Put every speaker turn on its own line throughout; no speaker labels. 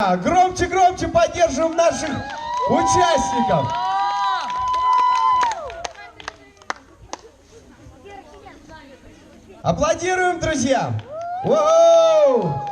Громче, громче поддерживаем наших участников. Аплодируем, друзья! Воу!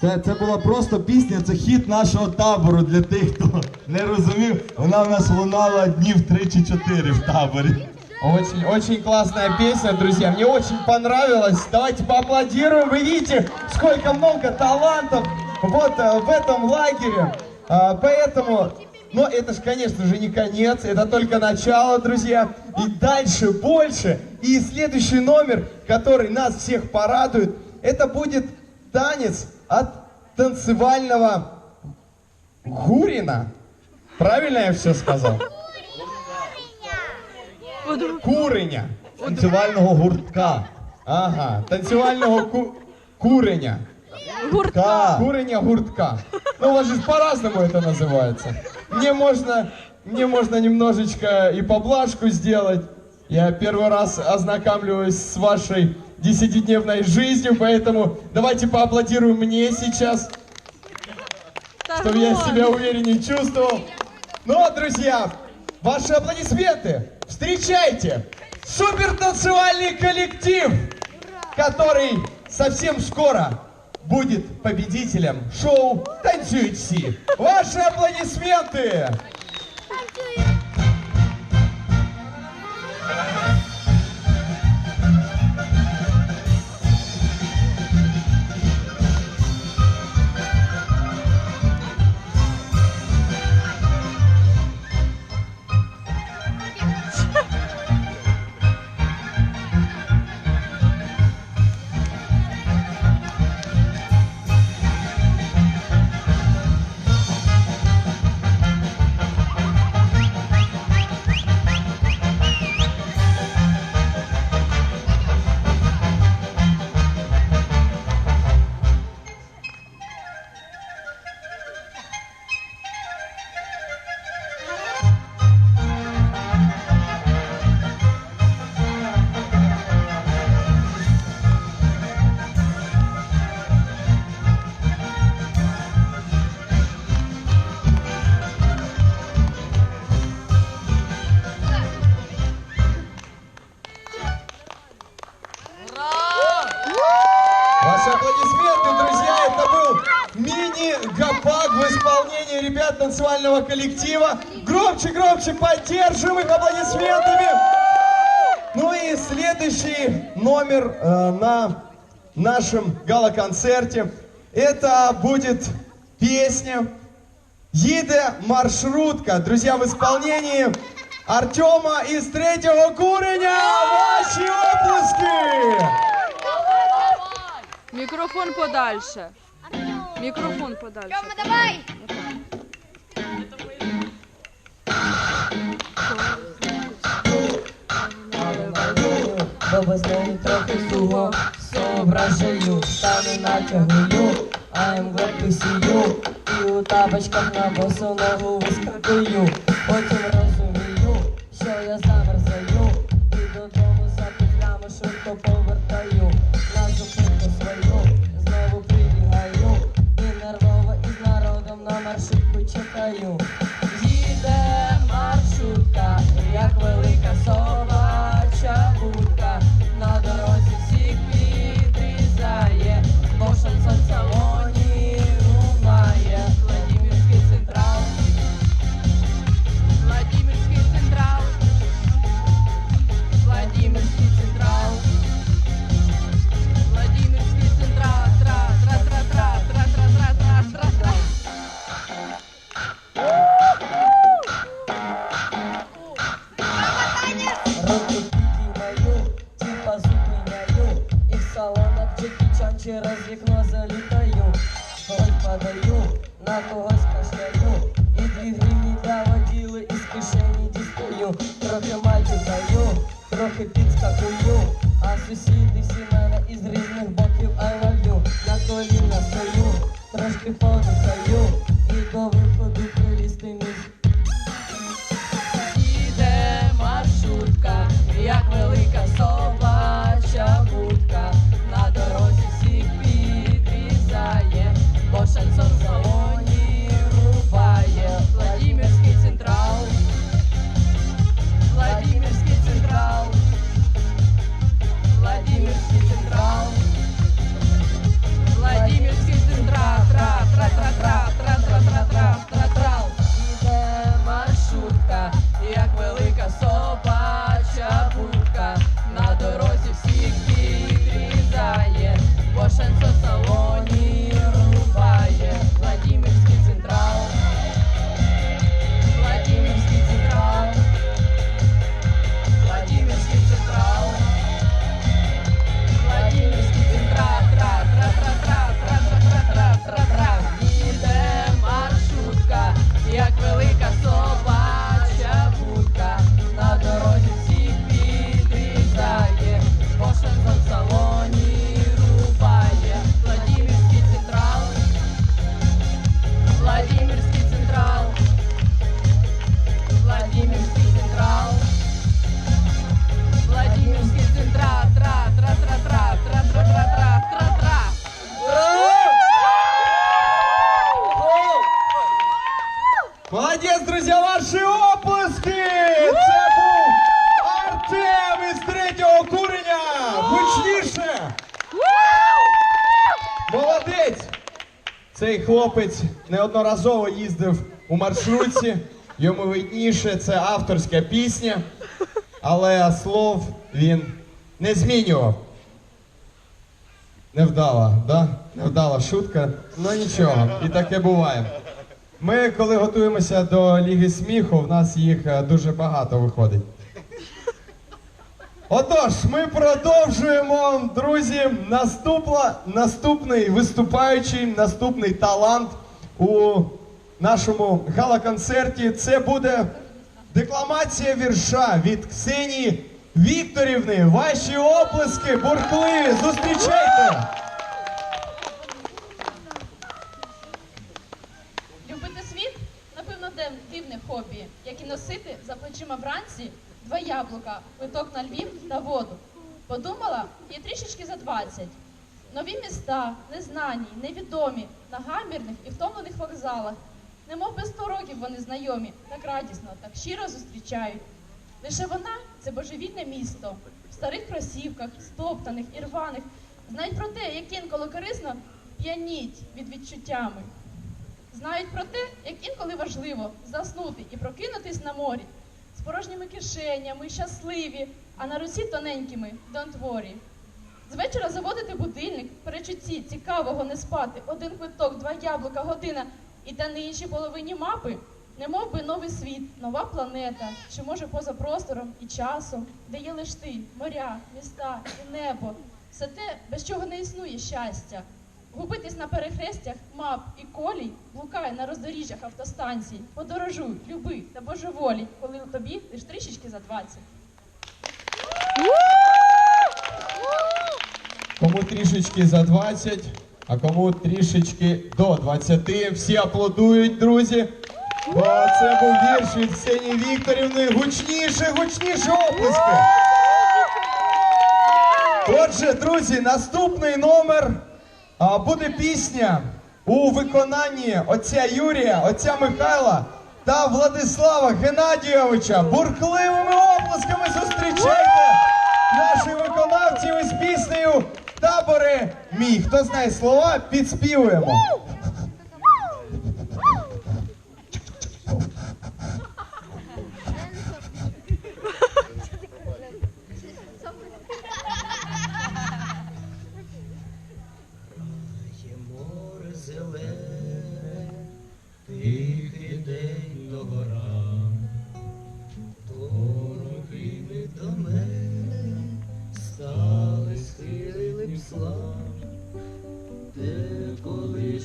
Це, це була просто пісня, це хіт нашого табору для тих, хто не розумів. Вона в нас лунала днів 3 чи 4 в таборі.
Очень, очень классная песня, друзья. Мне очень понравилось. Давайте поаплодируем. Вы видите, сколько много талантов вот э, в этом лагере. А, поэтому, но это же, конечно же, не конец. Это только начало, друзья. И дальше больше. И следующий номер, который нас всех порадует, это будет танец от танцевального Гурина. Правильно я все сказал? Куреня.
Танцювального гуртка.
Ага, танцювального ку- куреня.
Гуртка.
Куреня гуртка. Ну, у вас же по-разному это называется. Мне можно, мне можно немножечко и поблажку сделать. Я первый раз ознакомливаюсь с вашей десятидневной жизнью, поэтому давайте поаплодируем мне сейчас, чтобы я себя увереннее чувствовал. Ну, друзья, ваши аплодисменты. Встречайте супер танцевальный коллектив, который совсем скоро будет победителем шоу «Танцуют все». Ваши аплодисменты! Ваши аплодисменты, друзья, это был мини-гопак в исполнении ребят танцевального коллектива. Громче, громче поддержим их аплодисментами. Ну и следующий номер э, на нашем гала-концерте. Это будет песня «Еде маршрутка». Друзья, в исполнении Артема из третьего куреня. Ваши оплески!
Мікрофон подальше. Мікрофон подальше.
Тьома, давай!
бо без неї трохи суго соображаю, стану натягую, glad to see І у тапочках на босу ногу вискакую Потім розумію, що я замерзаю І додому за петлями швидко
Трохи матю даю, трохи підскакую, а сусіди всі мене із різних боків I love you. На коліна стою, трошки подихаю,
Цей хлопець неодноразово їздив у маршрутці, йому видніше, це авторська пісня, але слов він не змінював. Невдала, да? Невдала шутка. Ну нічого, і таке буває. Ми, коли готуємося до Ліги сміху, в нас їх е, дуже багато виходить. Отож, ми продовжуємо, друзі. Наступла, наступний виступаючий, наступний талант у нашому гала-концерті. Це буде декламація вірша від Ксенії Вікторівни. Ваші оплески, бурхливі, зустрічайте!
Любити світ, напевно, див- дивне хобі, як і носити за плечима вранці два яблука, квиток на Львів та воду. Подумала, є трішечки за 20. Нові міста, незнані, невідомі, на гамірних і втомлених вокзалах. Немов би сто років вони знайомі, так радісно, так щиро зустрічають. Лише вона це божевільне місто, в старих кросівках, стоптаних і рваних, знають про те, як інколи корисно п'яніть від відчуттями. Знають про те, як інколи важливо заснути і прокинутись на морі порожніми кишенями, щасливі, а на руці тоненькими don't worry. З вечора заводити будильник, перечутті цікавого не спати, один квиток, два яблука, година, і та на іншій половині мапи, не мов би новий світ, нова планета, що може поза простором і часом, де є лиш ти, моря, міста і небо, все те, без чого не існує щастя. Губитись на перехрестях мап і колій, блукай на роздоріжжях автостанцій, подорожуй, люби та божеволій, коли тобі лиш трішечки за 20.
Кому трішечки за 20, а кому трішечки до 20. Всі аплодують, друзі. Бо це був вірш від Ксенії Вікторівни. Гучніше, гучніше оплески. Отже, друзі, наступний номер буде пісня у виконанні отця Юрія, отця Михайла та Владислава Геннадійовича. Бурхливими оплесками зустрічайте наших виконавців із піснею Табори мій. Хто знає слова, підспівуємо.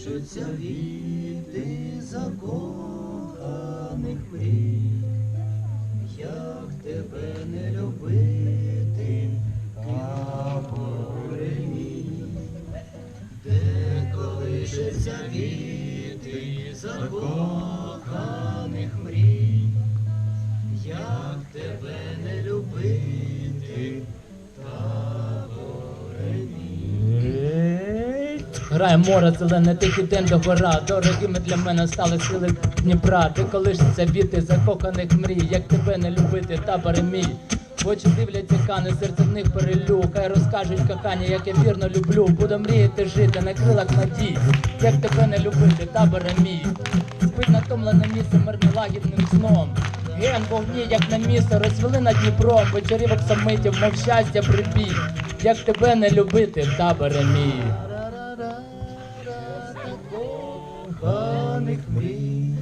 Колишуться віти закоханих мрій, як тебе не любити, таборе мій, де колишаться віти закоханих мрій, як тебе не Грає море, зелене, тихий день до гора. Дорогими для мене стали сили Дніпра. Ти колишся біти закоханих мрій, як тебе не любити, таборе мій. В очі дивляться кани, серце в них перелю. Хай розкажуть кохання, як я вірно люблю. Буду мріяти жити на крилах надій, як тебе не любити, таборе мій. Спить натомлене місце мирним лагідним сном. Ген вогні, як на місто, розвели над Дніпром, вечорівок самитів, мов щастя прибій. Як тебе не любити, таборе мій. Коханих мрій,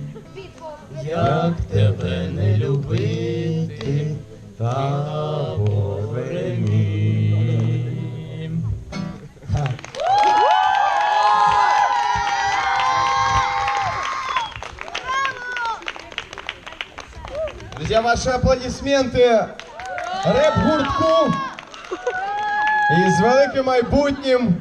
як тебе не любити, таборе мій.
Друзья, ваши аплодисменты реп-гуртку із великим майбутнім